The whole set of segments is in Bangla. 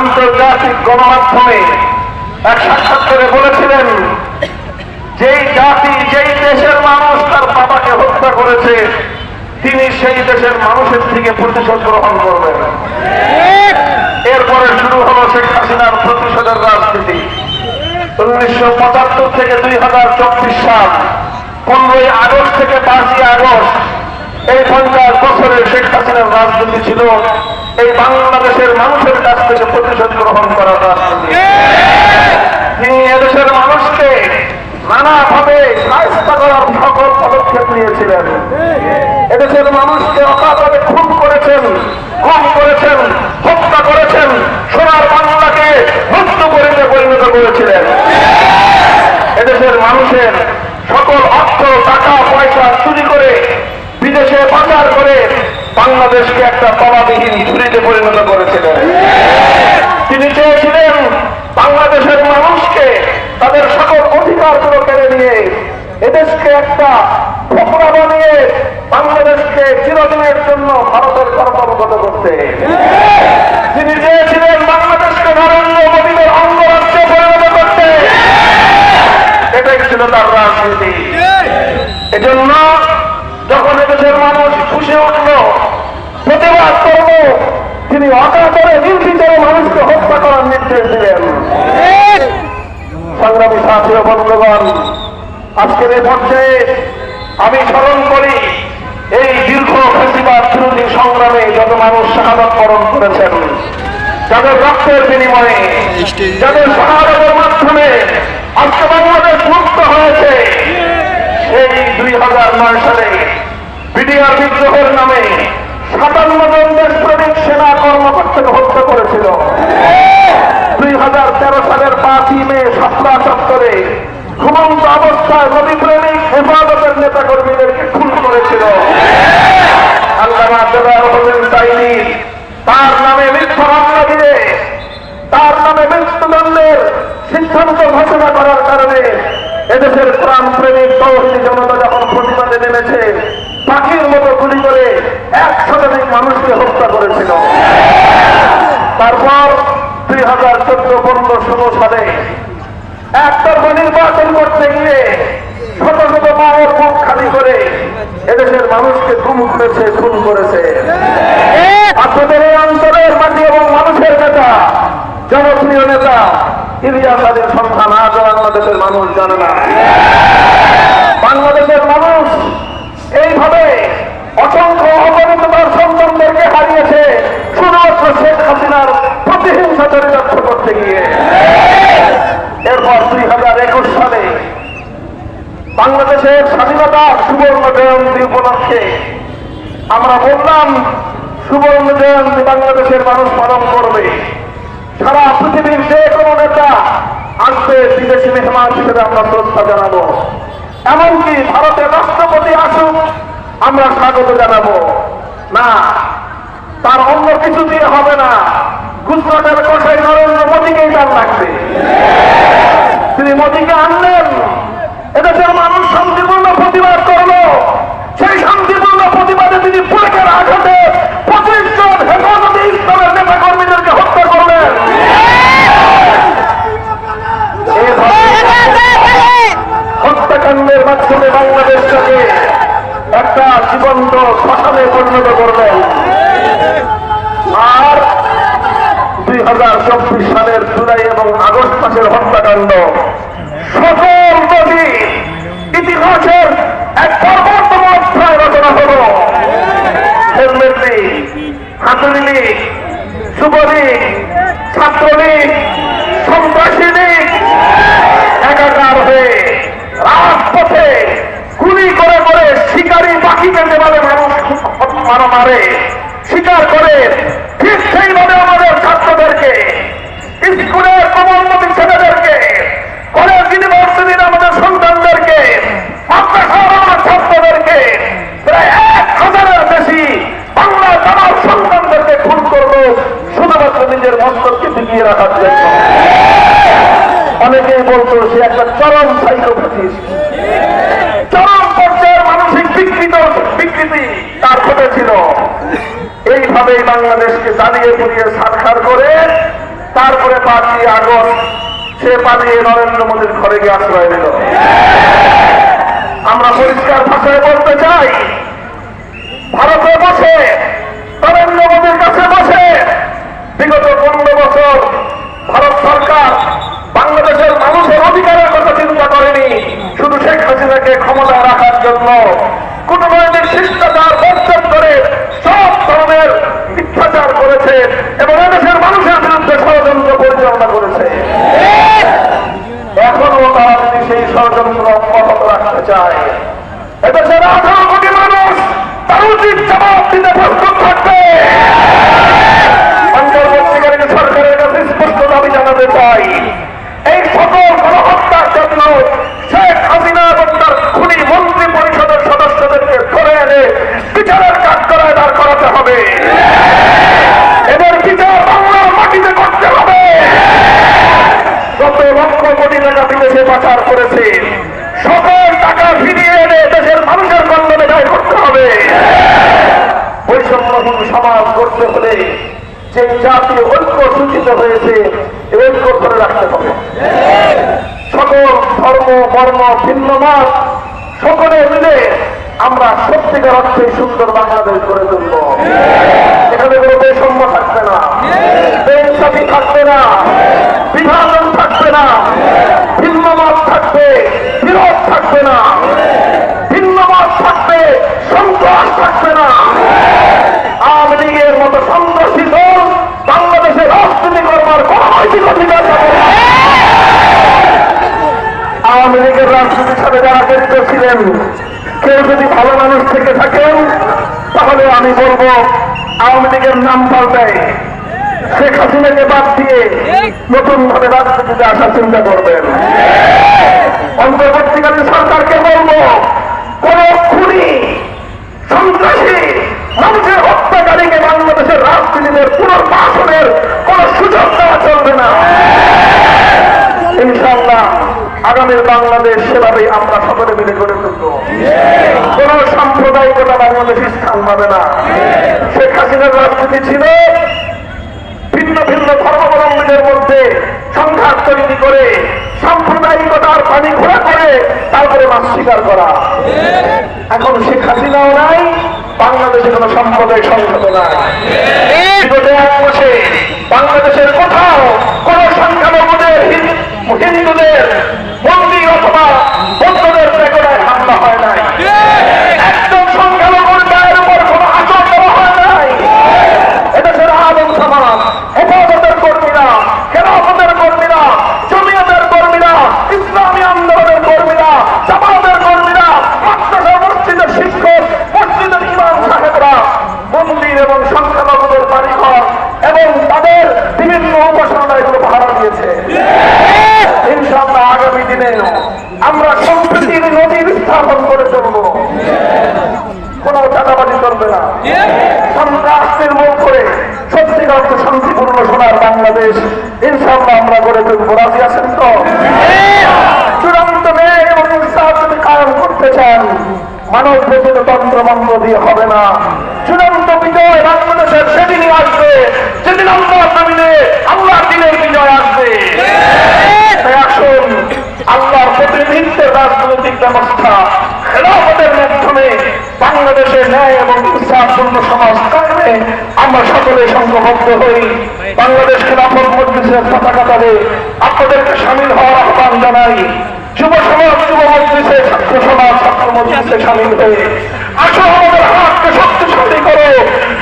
আন্তর্জাতিক গণমাধ্যমে এক সাক্ষাৎকারে বলেছিলেন, যেই জাতি, যেই দেশের মানুষ তার বাবাকে হত্যা করেছে, তিনি সেই দেশের মানুষের থেকে প্রতিশোধ গ্রহণ করবেন। এরপরে শুরু হলো শেখ হাসিনার প্রতিশোধের রাজনীতি। উনিশশো পঁচাত্তর থেকে দুই হাজার চব্বিশ সাল, পনেরোই আগস্ট থেকে পাঁচই আগস্ট, এই পঞ্চাশ বছরের শেখ হাসিনার রাজনীতি ছিল এই বাংলাদেশের মানুষের কাছ থেকে প্রতিশোধ গ্রহণ রাজনীতি তিনি এদেশের মানুষকে নানাভাবে করার সকল পদক্ষেপ নিয়েছিলেন। এদেশের মানুষকে অকাতরে খুন করেছেন খুন করেছেন, হত্যা করেছেন, সোনার বাংলাকে মুক্ত করিতে পরিণত করেছিলেন। এদেশের মানুষের সকল অর্থ, টাকা, পয়সা চুরি করে বিদেশে পাচার করে বাংলাদেশকে একটা তলাবিহীন ঝুড়িতে পরিণত করেছিলেন। তিনি চেয়েছিলেন বাংলাদেশের মানুষকে তাদের সকল অধিকারগুলো কেড়ে নিয়ে এদেশকে একটা ফোকরা বানিয়ে বাংলাদেশকে চিরদিনের জন্য ভারতের কর্মগত করতে। তিনি চেয়েছিলেন বাংলাদেশকে নরেন্দ্র মোদীদের অঙ্গরাজ্যে পরিণত করতে। এটাই ছিল তার রাজনীতি। এজন্য যখন এদেশের মানুষ খুশি উঠল প্রতিবাদ করল তিনি অকাতরে নির্বিচারে মানুষকে হত্যা করার নির্দেশ দিলেন। সংগ্রামী সাথী বন্ধুগণ, আজকের এই পর্যায়ে আমি স্মরণ করি, এই দীর্ঘ ফেসিবাদ বিরোধী সংগ্রামে যত মানুষ শাহাদত বরণ করেছেন, যাদের রক্তের বিনিময়ে, যাদের শাহাদতের মাধ্যমে আজকে বাংলাদেশ মুক্ত হয়েছে, সেই দুই হাজার নয় সালে বিডিআর বিদ্রোহের নামে সাতান্ন জন দেশপ্রেমিক সেনা কর্মকর্তাকে হত্যা করেছিল। দুই হাজার তেরো সালের পাঁচই মে সাতরা চত্বরে ঘুমন্ত অবস্থায় নদী প্রেমিক হেফাজতের নেতা কর্মীদেরকে খুন করেছিল। তাইনি তার নামে মিথ্যা মামলা দিয়ে, তার নামে মৃত্যুদণ্ডের সিদ্ধান্ত ঘোষণা করার কারণে এদেশের প্রাণ প্রেমিক জনতা যখন প্রতিবাদে নেমেছে পাখির মতো গুলি করে এক শতাধিক মানুষকে হত্যা করেছিল। তারপর দুই হাজার চোদ্দ পনেরো ষোলো সালে একতরফা নির্বাচন করতে গিয়ে শত শত মায়ের মুখ খালি করে এদেশের মানুষকে খুন করেছে খুন করেছে। আপনাদের অঞ্চলের মাটি এবং মানুষের নেতা, জনপ্রিয় নেতা ইলিয়াস আলীর সন্ধান আজ বাংলাদেশের মানুষ জানে না। বাংলাদেশের মানুষ এইভাবে অসংখ্য অপরিত তার সন্তানদেরকে হারিয়েছে শুধুমাত্র শেখ হাসিনার প্রতিহিংসা চরিতার্থ করতে গিয়ে। এরপর দুই হাজার একুশ সালে বাংলাদেশের স্বাধীনতা সুবর্ণ জয়ন্তী উপলক্ষে আমরা বললাম, সুবর্ণ জয়ন্তী বাংলাদেশের মানুষ পালন করবে। সারা পৃথিবীর যে কোনো নেতা আসবে, বিদেশি মেহমান হিসেবে আমরা শ্রদ্ধা জানাব। এমনকি ভারতের রাষ্ট্রপতি আসুক, আমরা স্বাগত জানাব। না, তার অন্য কিছু দিয়ে হবে না। গুজরাটের কষাই নরেন্দ্র মোদীকেই তার লাগবে। তিনি মোদীকে আনলেন। এদেশের মানুষ শান্তিপূর্ণ প্রতিবাদ করল। সেই শান্তিপূর্ণ প্রতিবাদে তিনি পুলিশের আঘাতে পঁচিশ জন হেফাজতে ইসলামের নেতা কর্মীদেরকে হত্যা করলেন। হত্যাকাণ্ডের মাধ্যমে বাংলাদেশটাকে একটা জীবন্ত শ্মশানে পরিণত করলেন। আর দুই হাজার চব্বিশ সালের জুলাই এবং আগস্ট মাসের হত্যাকাণ্ড। সকল নদী ইতিহাসের এক সর্বোত্তম অধ্যায় রচনা হল। হেলমেট লীগ, হাতুড়ি লীগ যুবলীগ ছাত্রলীগ সন্ত্রাসী লীগ একাকার হয়ে রাজপথে গুলি করে করে শিকারী পাখিকে যেভাবে মানুষ, মারা মারে। শিকার করে ঠিক সেইভাবে আমাদের ছাত্রদেরকে, স্কুলের কমলমতি ছেলেদেরকে, কলেজ, ইউনিভার্সিটির আমাদের সন্তানদেরকে ছাত্রদেরকে, প্রায় এক হাজারের বেশি বাংলা জানার সন্তানদেরকে খুন করল শুধুমাত্র নিজের মস্তককে টিকিয়ে রাখার জন্য। অনেকেই বলতো, সে একটা চরম সাইকোপ্যাথিস্ট চরম পর্যায়ের মানসিক বিকৃত বিকৃতি তার ঘটেছিল। এইভাবেই বাংলাদেশকে জ্বালিয়ে পুড়িয়ে সাক্ষার করে তারপরে পাঁচই আগস্ট সে পালিয়ে নরেন্দ্র মোদীর ঘরে গিয়ে আশ্রয় নিল। আমরা পরিষ্কার ভাষায় বলতে চাই, ভারতে বসে, নরেন্দ্র মোদীর কাছে বসে, বিগত পনেরো বছর ভারত সরকার বাংলাদেশের মানুষের অধিকারের কথা চিন্তা করেনি শুধু শেখ হাসিনাকে ক্ষমতায় রাখার জন্য কূটনৈতিক শিষ্টাচার বর্জন করে সব ধরনের মিথ্যাচার করেছে এবং এদেশের মানুষের বিরুদ্ধে ষড়যন্ত্র পরিচালনা করেছে এখনও তারা যদি সেই ষড়যন্ত্র অব্যাহত রাখতে চায় এদেশের আঠারো কোটি মানুষ, তার উচিত জবাব দিতে প্রস্তুত থাকবে। অন্তর্বর্তীকালীন সরকারের কাছে স্পষ্ট দাবি জানাতে চাই, এই সকল গণহত্যার জন্য শেখ হাসিনা এবং তার খুনি মন্ত্রী পরিষদের সদস্যদেরকে ধরে এনে বিচারের কাঠগড়ায় দাঁড় করাতে হবে এদের বিচার বাংলার মাটিতে করতে হবে কত লক্ষ কোটি টাকা বিদেশে পাচার করেছে সকল টাকা ফিরিয়ে এনে দেশের মানুষের কল্যাণে ব্যয় করতে হবে বৈষম্যহীন সমাজ করতে হলে যে জাতীয় ঐক্য সূচিত হয়েছে ঐক্য ধরে রাখতে হবে। সকল ধর্ম বর্ণ ভিন্ন মত সকলে মিলে আমরা সত্যিকার অর্থে সুন্দর বাংলাদেশ গড়ে তুলব। এখানে কোনো বৈষম্য থাকবে না। বেসাবি থাকবে না। লীগের হিসাবে যারা ব্যক্ত ছিলেন, কেউ যদি ভালো মানুষ থেকে থাকেন, তাহলে আমি বলব, আওয়ামী লীগের নাম পাল্টায় শেখ হাসিনাকে বাদ দিয়ে নতুন ভাবে রাজনীতিতে আসার চিন্তা করবেন। অন্তর্বর্তীকালীন সরকারকে বলব আগামীর বাংলাদেশ সেভাবেই আমরা সকলে মিলে গড়ে তুলব। কোন সাম্প্রদায়িকতা বাংলাদেশ স্থান পাবে না। শেখ হাসিনার রাজনীতি ছিল ভিন্ন ভিন্ন ধর্মাবলম্বীদের মধ্যে সংঘাত তৈরি করে, সাম্প্রদায়িকতার পানি ঘোরা করে তারপরে মাছ শিকার করা। এখন শেখ হাসিনাও নাই, বাংলাদেশে কোনো সাম্প্রদায়িক সংঘাত নাই। বিগত বাংলাদেশের কোথাও কোন সংখ্যালঘুদের, হিন- হিন্দুদের চাঁদাবাজি চলবে না সন্ত্রাস করে সত্যিকার চূড়ান্ত ন্যায় এবং ইনসাফ যদি কায়ম করতে দিয়ে হবে না। চূড়ান্ত বিজয় বাংলাদেশের সেদিনই আসবে। সেদিন আল্লাহ জমিনে আল্লাহ দিনের বিজয় আসবে। আল্লাহর প্রতিনিধিত্বের রাজনৈতিক ব্যবস্থা খেলাফতের মাধ্যমে বাংলাদেশের ন্যায় এবং ইচ্ছাপূর্ণ সমাজ থাকবে আমরা সকলে সংঘবদ্ধ হই। বাংলাদেশ খেলাফত মজলিসের পতাকা কাতারে আপনাদেরকে সামিল হওয়ার আহ্বান জানাই। যুব সমাজ, যুব মজলিসে, ছাত্র সমাজ, ছাত্র মজলিসে সামিল হয়ে আসো আমাদের হাতকে শক্তিশালী করো।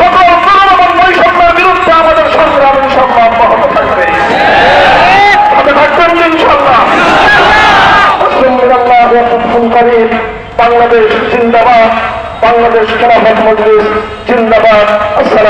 সকল জুলুম এবং বৈষম্যের বিরুদ্ধে আমাদের সংগ্রাম ইনশাল্লাহ অব্যাহত থাকবে হাতে থাকবেন তো ইনশাল্লাহ আলহামদুলিল্লাহ ওয়াকুম করিম বাংলাদেশ জিন্দাবাদ